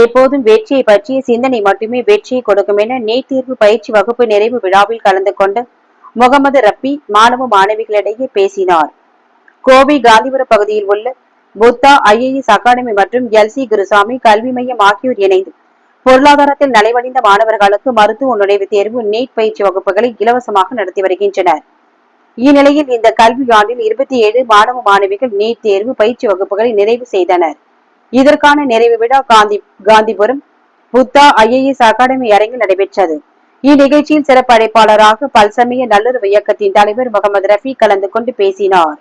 எப்போதும் வெற்றியை பற்றிய சிந்தனை மட்டுமே வெற்றியை கொடுக்கும் என நீட் தேர்வு பயிற்சி வகுப்பு நிறைவு விழாவில் கலந்து கொண்ட முகமது ரப்பி மாணவ மாணவிகளிடையே பேசினார். கோவை காந்திபுரம் பகுதியில் உள்ள புத்தா ஐஏஎஸ் அகாடமி மற்றும் எல்சி குருசாமி கல்வி மையம் ஆகியோர் இணைந்து பொருளாதாரத்தில் நலிவடைந்த மாணவர்களுக்கு மருத்துவ நுழைவுத் தேர்வு நீட் பயிற்சி வகுப்புகளை இலவசமாக நடத்தி வருகின்றனர். இந்நிலையில் இந்த கல்வி ஆண்டில் இருபத்தி ஏழு மாணவ மாணவிகள் நீட் தேர்வு பயிற்சி வகுப்புகளை நிறைவு செய்தனர். இதற்கான நிறைவு விழா காந்தி காந்திபுரம் புத்தா ஐஏஎஸ் அகாடமி அரங்கில் நடைபெற்றது. இந்நிகழ்ச்சியில் சிறப்பு அழைப்பாளராக பல்சமய நல்லுறவு இயக்கத்தின் தலைவர் முகமது ரஃபி கலந்து கொண்டு பேசினார்.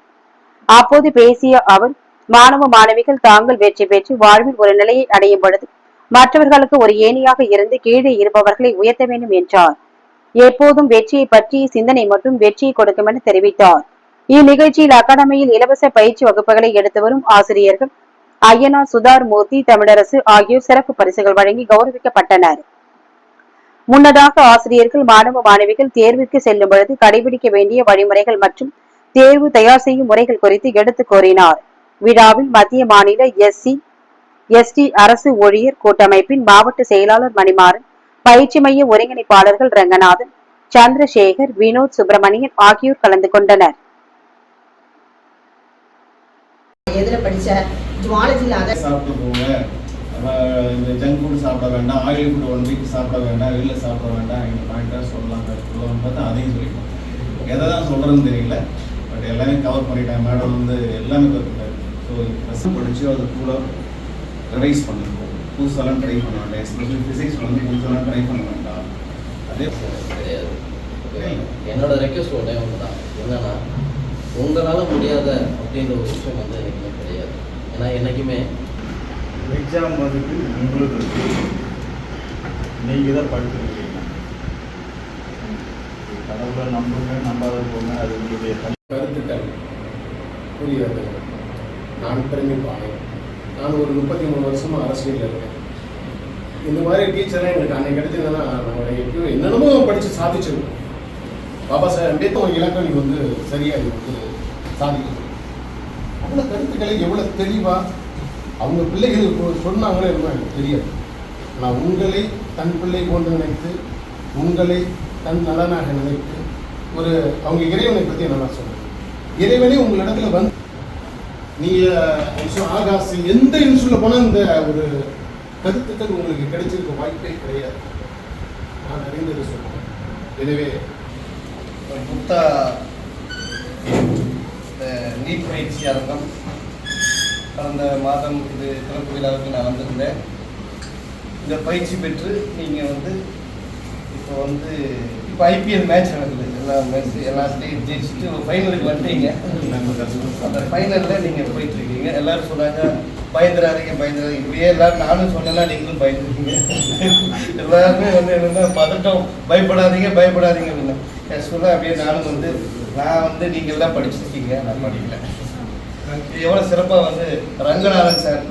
அப்போது பேசிய அவர் மாணவ மாணவிகள் தாங்கள் வெற்றி பெற்று வாழ்வில் ஒரு நிலையை அடையும் பொழுது மற்றவர்களுக்கு ஒரு ஏணியாக இருந்து கீழே இருப்பவர்களை உயர்த்த வேண்டும் என்றார். எப்போதும் வெற்றியை பற்றிய சிந்தனை மற்றும் வெற்றியை கொடுக்கும் என தெரிவித்தார். இந்நிகழ்ச்சியில் அகாடமியில் இலவச பயிற்சி வகுப்புகளை எடுத்து வரும் ஆசிரியர்கள் ஐயனார் சுதார் மூர்த்தி தமிழரசு ஆகியோர் சிறப்பு பரிசுகள் வழங்கி கௌரவிக்கப்பட்டனர். முன்னதாக ஆசிரியர்கள் மாணவ மாணவிகள் தேர்விற்கு செல்லும் பொழுது கடைபிடிக்க வேண்டிய வழிமுறைகள் மற்றும் தேர்வு தயார் செய்யும் முறைகள் குறித்து எடுத்து கூறினார். விழாவில் மத்திய மாநில எஸ்சி எஸ்டி அரசு ஊழியர் கூட்டமைப்பின் மாவட்ட செயலாளர் மணிமாறன் பயிற்சி மைய ஒருங்கிணைப்பாளர்கள் ரங்கநாதன் சந்திரசேகர் வினோத் சுப்பிரமணியன் ஆகியோர் கலந்து கொண்டனர். படிச்ச ஜுவாலஜில அத சாப்பிட்டு போங்க. இந்த ஜங்க் ஃபுட் சாப்பிட வேண்டாம். ஆயில் ஃபுட் ஒன் வீக் சாப்பிட வேண்டாம். வெளில சாப்பிட வேண்டாம். எங்கள் பாயிண்டாக சொல்லலாம். சொல்லலாம் பார்த்தா அதையும் சொல்லிட்டோம். எதை தான் சொல்கிறதுன்னு தெரியல. பட் எல்லாமே கவர் பண்ணிட்டேன் மேடம் வந்து எல்லாமே கற்றுக்கிட்டாரு ஸோ ப்ளஸ் படித்து அது கூட ரிவைஸ் பண்ணிருக்கோம் புதுசெல்லாம் ட்ரை பண்ண வேண்டாம். எஸ்பெஷலி ஃபிசிக்ஸ் வந்து புதுசெல்லாம் ட்ரை பண்ண வேண்டாம். அதே கிடையாது? என்னோட ரெக்வஸ்ட் ஒன்றே ஒன்று தான் என்னன்னா உங்களால் முடியாத அப்படின்ற ஒரு விஷயம் வந்து எனக்குமே கிடையாது. ஏன்னா என்றைக்குமே எக்ஸாம் வந்துட்டு உங்களுக்கு இருக்கு. நீங்கள் தான் படிச்சிருக்கீங்க. கடவுளை நம்புங்க நம்பாத போங்க அது உங்களுடைய கருத்துக்கள் புரியாது நான் பெருமைப்பாளன் நான் ஒரு முப்பத்தி மூணு வருஷமா அரசியலில் இருக்கேன். இந்த மாதிரி டீச்சர்லாம் எங்களுக்கு அன்னைக்கு கிடைச்சதுன்னா நாங்கள் எப்படியோ என்னென்னமோ படித்து சாதிச்சிருக்கோம். பாபா சாஹேப் அம்பேத்கர் இலக்கணி வந்து சரியாக வந்து சாதிக்கணும். அத்தனை கருத்துக்களை எவ்வளோ தெளிவாக அவங்க பிள்ளைகளுக்கு சொன்னாங்களே என்னமோ எனக்கு தெரியாது. ஆனால் உங்களை தன் பிள்ளை போன்று நினைத்து உங்களை தன் நலனாக நினைத்து ஒரு அவங்க இறைவனை பற்றி நல்லா சொல்றேன். இறைவனே உங்களிடத்துல வந்து நீங்கள் ஆகாசு எந்த இன்சூலில் போனால் இந்த ஒரு கருத்துக்கள் உங்களுக்கு கிடைச்சிருக்க வாய்ப்பே கிடையாது. நான் அறிந்தது சொல்கிறேன் எனவே புத்தா நீட் பயிற்சி அரங்கம் கடந்த மாதம் இது திறப்பு விழாவுக்கு நான் வந்திருந்தேன். இந்த பயிற்சி பெற்று நீங்கள் வந்து இப்போ வந்து இப்போ ஐபிஎல் மேட்ச் நடக்குது. எல்லா மேட்ச் எல்லாத்தையும் ஜெயிச்சுட்டு ஒரு ஃபைனலுக்கு வந்துட்டீங்க. அந்த ஃபைனலில் நீங்கள் போயிட்டுருக்கீங்க. எல்லோரும் சொன்னாங்க பயந்துடாதீங்க பயந்துடாதீங்க இப்படியே எல்லாரும் நானும் சொன்னேன்னா நீங்களும் பயந்துருக்கீங்க எல்லாருமே வந்து என்னென்னா பதட்டம் பயப்படாதீங்க பயப்படாதீங்க அப்படின்னா. ஆக்சுவலாக அப்படியே நானும் வந்து நான் வந்து நீங்கள் எல்லாம் படிச்சிருக்கீங்க. நான் படிக்கல எவ்வளோ சிறப்பாக வந்து ரங்கநாதன் சார்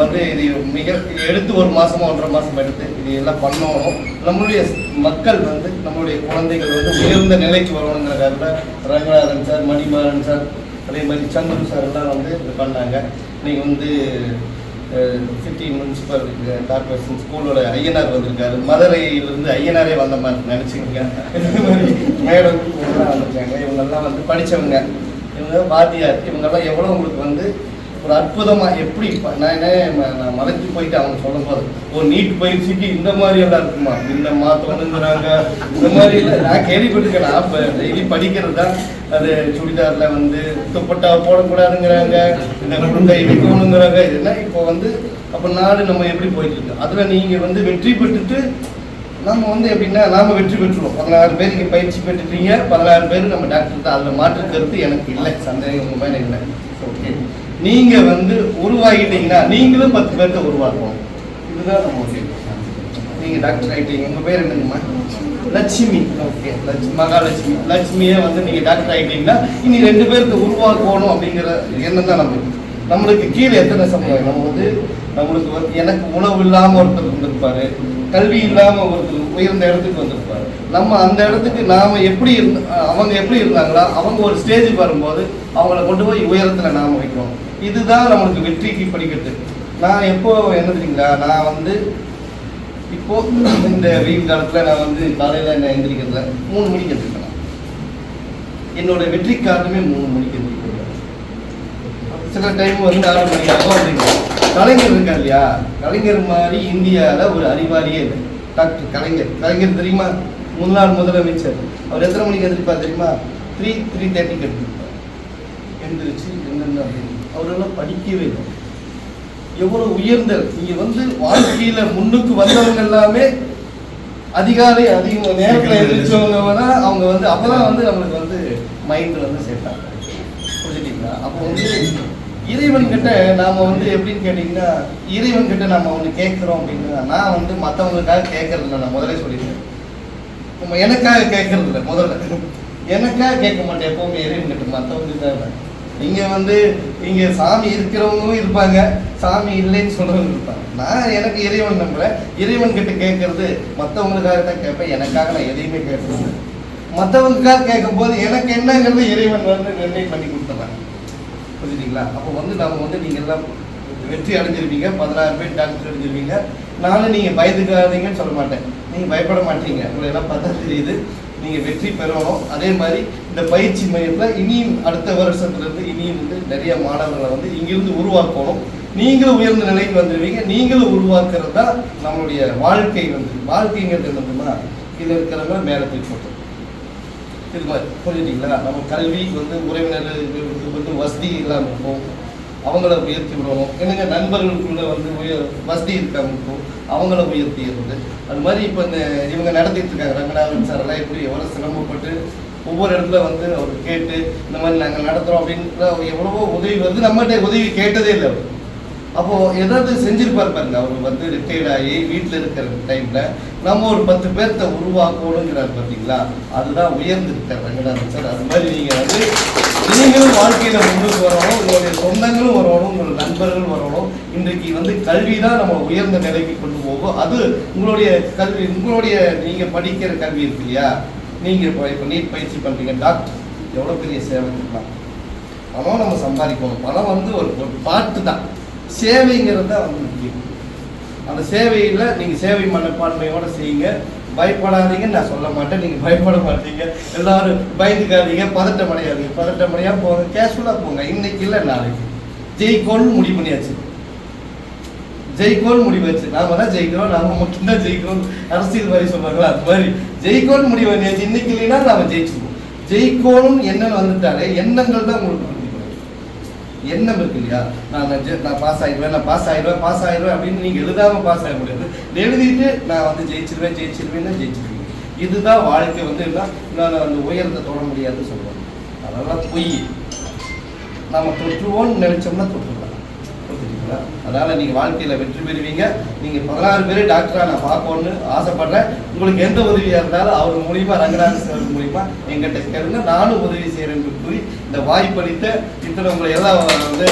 வந்து இது மிக எடுத்து ஒரு மாதமாக ஒன்றரை மாதம் எடுத்து இது எல்லாம் பண்ணணும். நம்மளுடைய மக்கள் வந்து நம்மளுடைய குழந்தைகள் வந்து உயர்ந்த நிலைக்கு வரணுங்கிறதுக்காக ரங்கநாதன் சார் மணிமாறன் சார் அதே மாதிரி சந்துரு சார் எல்லாம் வந்து இது பண்ணாங்க. நீங்கள் வந்து சிட்டி முனிசிபல் கார்பரேஷன் ஸ்கூலோட ஐயனார் வந்திருக்காரு. மதுரையிலிருந்து ஐயனாரே வந்த மாதிரி நினச்சிக்கோங்க. மேடம் இவங்கெல்லாம் வந்திருக்காங்க இவங்கெல்லாம் வந்து படித்தவங்க இவங்க வாத்தியார் இவங்கெல்லாம் எவ்வளோ உங்களுக்கு வந்து ஒரு அற்புதமாக எப்படி நான் என்ன நான் மலைச்சு போயிட்டு அவங்க சொல்லும் போது ஒரு நீட் பயிற்சிக்கு இந்த மாதிரி எல்லாம் இருக்குமா? இந்த மாற்றணுங்கிறாங்க இந்த மாதிரி இல்லை நான் கேள்விப்பட்டிருக்கேன். அப்போ டெய்லி படிக்கிறது தான் அது சுடிதாரில் வந்து துப்பட்டா போடக்கூடாதுங்கிறாங்க. இந்த குடுங்கை இடிக்கணுங்கிறாங்க. இதெல்லாம் இப்போ வந்து அப்போ நாடு நம்ம எப்படி போயிட்டு இருக்கு? அதில் நீங்கள் வந்து வெற்றி பெற்றுட்டு நம்ம வந்து எப்படின்னா நாம் வெற்றி பெற்றுருவோம். பதினாறு பேர் இங்கே பயிற்சி பெற்றுட்டீங்க. பதினாறு பேர் நம்ம டாக்டர் தான் அதில் மாற்று கருத்து எனக்கு இல்லை. சந்தேகம் உங்க இல்லை. ஓகே நீங்க வந்து உருவாகிட்டீங்கன்னா நீங்களும் பத்து பேர்த்த உருவாக்குவோம். இதுதான் நம்ம நீங்க டாக்டர் ஆயிட்டீங்க. உங்க பேர் என்னங்கம்மா? லட்சுமி. ஓகே லட்சுமி மகாலட்சுமி. லட்சுமியே வந்து நீங்க டாக்டர் ஆயிட்டீங்கன்னா இனி ரெண்டு பேருக்கு உருவாக்கணும் அப்படிங்கிற எண்ணம் தான் நமக்கு நம்மளுக்கு கீழே எத்தனை சமுதாயம்? நம்ம வந்து நம்மளுக்கு வந்து எனக்கு உணவு இல்லாமல் ஒருத்தர் வந்திருப்பாரு கல்வி இல்லாமல் ஒருத்தர் உயர்ந்த இடத்துக்கு வந்திருப்பாரு. நம்ம அந்த இடத்துக்கு நாம எப்படி இருந்த அவங்க எப்படி இருந்தாங்களா? அவங்க ஒரு ஸ்டேஜுக்கு வரும்போது அவங்கள கொண்டு போய் உயரத்தில் நாம வைக்கிறோம் இதுதான் நம்மளுக்கு வெற்றிக்கு படிக்கட்டு நான் எப்போ என்ன தெரியுங்களா? நான் வந்து இப்போ இந்த வெயில் காலத்தில் நான் வந்து காலையில் என்ன எந்திரிக்கிறதுல மூணு மணிக்கு எந்திரிப்பேன். என்னோட வெற்றி காரணமே மூணு மணிக்கு எந்திரிக்கிறது சில டைம் வந்து ஆறு மணி ஆகும் அப்படிங்கிறேன் கலைஞர் இருக்கா இல்லையா? கலைஞர் மாதிரி இந்தியாவில் ஒரு அறிவாளியே இல்லை. டாக்டர் கலைஞர். கலைஞர் தெரியுமா? முன்னாள் முதலமைச்சர். அவர் எத்தனை மணிக்கு எந்திரிப்பார் தெரியுமா? த்ரீ த்ரீ தேர்ட்டிக்கு எடுத்துருப்பார் எந்திரிச்சு அவரெல்லாம் படிக்கவே இல்லை எவ்வளவு உயர்ந்த நீங்க வந்து வாழ்க்கையில முன்னுக்கு வந்தவங்க எல்லாமே அதிகாலை அதிக நேரத்தில் எந்திரிச்சவங்க தான் அவங்க வந்து அப்பதான் வந்து நம்மளுக்கு வந்து மைண்டில் வந்து சேர்த்தாங்க புரிஞ்சுட்டீங்களா? அப்போ வந்து இறைவன் கிட்ட நாம வந்து எப்படின்னு கேட்டீங்கன்னா இறைவன் கிட்ட நம்ம ஒன்று கேட்குறோம் அப்படின்னா நான் வந்து மற்றவங்களுக்காக கேட்கறது இல்லை நான் முதலே சொல்லிடுறேன். நம்ம எனக்காக கேட்கறது இல்லை முதல்ல. எனக்காக கேட்க மாட்டேன் எப்பவுமே இறைவன் கிட்ட மற்றவங்களுக்காக இங்கே வந்து இங்கே சாமி இருக்கிறவங்களும் இருப்பாங்க. சாமி இல்லைன்னு சொல்கிறவங்க இருப்பாங்க. நான் எனக்கு இறைவன் நம்பல. இறைவன் கிட்ட கேட்கறது மற்றவங்களுக்காக தான் கேட்பேன். எனக்காக நான் எதையுமே கேட்கறது மற்றவங்களுக்காக கேட்கும் போது எனக்கு என்னங்கிறது இறைவன் வந்து நிர்ணயம் பண்ணி கொடுத்துட்றாங்க புரிஞ்சுங்களா அப்போ வந்து நம்ம வந்து நீங்கள் எல்லாம் வெற்றி அடைஞ்சிருப்பீங்க. பதினாறு பேர் டாக்டர் அடைஞ்சிருப்பீங்க நானும் நீங்கள் பயந்துக்காதீங்கன்னு சொல்ல மாட்டேன். நீங்கள் பயப்பட மாட்டீங்க. உங்களை எல்லாம் பார்த்தா தெரியுது. நீங்கள் வெற்றி பெறணும். அதே மாதிரி இந்த பயிற்சி மையத்துல இனியும் அடுத்த வருஷத்துல இருந்து இனியும் வந்து நிறைய மாணவர்களை வந்து இங்கிருந்து உருவாக்கணும். நீங்களும் உயர்ந்த நிலைக்கு வந்துடுவீங்க நீங்களும் உருவாக்குறது தான் நம்மளுடைய வாழ்க்கை வந்து. வாழ்க்கைங்கிறது என்னதுன்னா இது இருக்கிறவங்க மேலே போய் போட்டோம் இது மாதிரி புரிஞ்சுட்டீங்களா? நம்ம கல்வி வந்து உறவினர்களுக்கு வந்து வசதி இல்லாமல் இருக்கும். அவங்கள உயர்த்தி விடணும். என்னங்க? நண்பர்களுக்குள்ள வந்து உயர் வசதி இருக்காம இருக்கும். அவங்கள உயர்த்தி இருந்து. அது மாதிரி இப்போ இந்த இவங்க நடத்திட்டு இருக்காங்க. ரங்கநாதன் சார் எல்லாம் எப்படி எவ்வளோ சிரமப்பட்டு ஒவ்வொரு இடத்துல வந்து அவர் கேட்டு இந்த மாதிரி நாங்கள் நடத்துகிறோம் அப்படின்ற எவ்வளவோ உதவி வந்து நம்மகிட்ட உதவி கேட்டதே இல்லை அவர். அப்போது ஏதாவது செஞ்சுருப்பார் பாருங்க அவர் வந்து ரிட்டையர்ட் ஆகி வீட்டில் இருக்கிற டைமில் நம்ம ஒரு பத்து பேர்த்த உருவாக்கணுங்கிறார் பார்த்தீங்களா அதுதான் உயர்ந்திருக்கார் ரங்கநாதன் சார். அது மாதிரி நீங்கள் வந்து நீங்களும் வாழ்க்கையில் முன்னுக்கு வரணும் உங்களுடைய சொந்தங்களும் வரணும் உங்கள் நண்பர்களும் வரணும். இன்றைக்கு வந்து கல்வி தான் நம்ம உயர்ந்த நிலைக்கு கொண்டு போகும் அது உங்களுடைய கல்வி உங்களுடைய நீங்கள் படிக்கிற கல்வி இருக்கு இல்லையா? நீங்கள் இப்போ இப்போ நீட் பயிற்சி பண்ணுறீங்க டாக்டர் எவ்வளோ பெரிய சேவை இருக்கலாம் பணம் நம்ம சம்பாதிக்கணும். பணம் வந்து ஒரு ஒரு பாட்டு தான். சேவைங்கிறது தான் வந்து முக்கியம். அந்த சேவையில் நீங்கள் சேவை மனப்பான்மையோடு செய்யுங்க. பயப்படாதீங்கன்னு நான் சொல்ல மாட்டேன். நீங்கள் பயப்பட மாட்டீங்க. எல்லாரும் பயந்துக்காதீங்க. பதட்டம் அடையாதீங்க. பதட்டம் போங்க. கேஷுவலாக போங்க. இன்னைக்கு இல்லை நாளைக்கு. ஜெயிக்கோன்னு முடிவு பண்ணியாச்சு. ஜெயிக்கோன்னு முடிவாச்சு நாம தான் ஜெயிக்கிறோம்? நாம மட்டும்தான் ஜெயிக்கிறோம். அரசியல் மாதிரி சொல்றாங்களா? அது மாதிரி. ஜெயிக்கோன்னு முடிவு பண்ணியாச்சு. இன்னைக்கு இல்லைன்னா நாம ஜெயிச்சிருவோம். ஜெயிக்கோணும் எண்ணம் வந்துட்டாலே எண்ணங்கள் தான் உங்களுக்கு எண்ணம் இருக்கு இல்லையா? நான் நான் பாஸ் ஆயிடுவேன் நான் பாஸ் ஆயிடுவேன் பாஸ் ஆயிடுவேன் அப்படின்னு நீங்க எழுதாம பாஸ் ஆக முடியாது. எழுதிட்டு நான் வந்து ஜெயிச்சிருவேன் ஜெயிச்சிருவேன் ஜெயிச்சிருவேன். இதுதான் வாழ்க்கை வந்து என்ன? நான் அந்த உயரத்தை தொட முடியாதுன்னு சொல்லுவாங்க. அதெல்லாம் பொய். நாம தொற்றுவோம்னு நினைச்சோம்னா தொற்றுலாம் புரிஞ்சுங்களா அதனால் நீங்கள் வாழ்க்கையில் வெற்றி பெறுவீங்க. நீங்க பதினாறு பேர் டாக்டரா நான் பார்க்கணும்னு ஆசைப்பட்றேன். உங்களுக்கு எந்த உதவியாக இருந்தாலும் அவர் மூலியமா ரங்கநாதன் சார் மூலியமா எங்கிட்ட கேளுங்க. நானும் உதவி செய்கிறேன்னு கூறி இந்த வாய்ப்பளித்த இத்தனை உங்களை எல்லாம் வந்து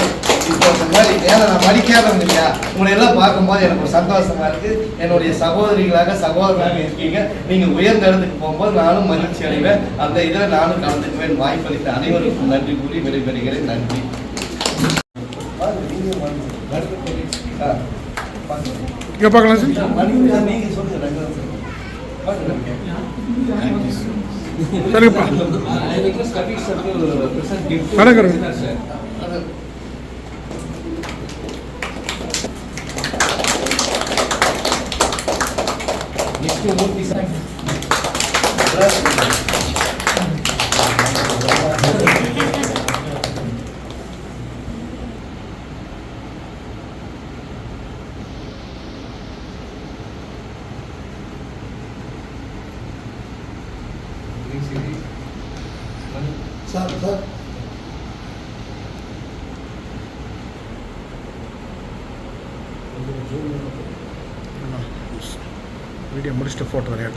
இப்போ மாதிரி ஏன்னா நான் படிக்காதவங்க இல்லையா? உங்களை எல்லாம் பார்க்கும்போது எனக்கு ஒரு சந்தோஷமா இருக்கு. என்னுடைய சகோதரிகளாக சகோதரராக இருக்கீங்க. நீங்க உயர்ந்த இடத்துக்கு போகும்போது நானும் மகிழ்ச்சி அடைவேன். அந்த இதில் நானும் கலந்துக்குவேன். வாய்ப்பளித்த அனைவருக்கும் நன்றி கூறி விடைபெறுகிறேன். நன்றி ஆ, பாருங்க. இங்கே பார்க்கலாம் சார் மணிக்கு நீங்க சொல்லுங்க ரங்கநாதன் சார் வீடியோ முடிச்சுட்டு ஃபோட்டோ வரையா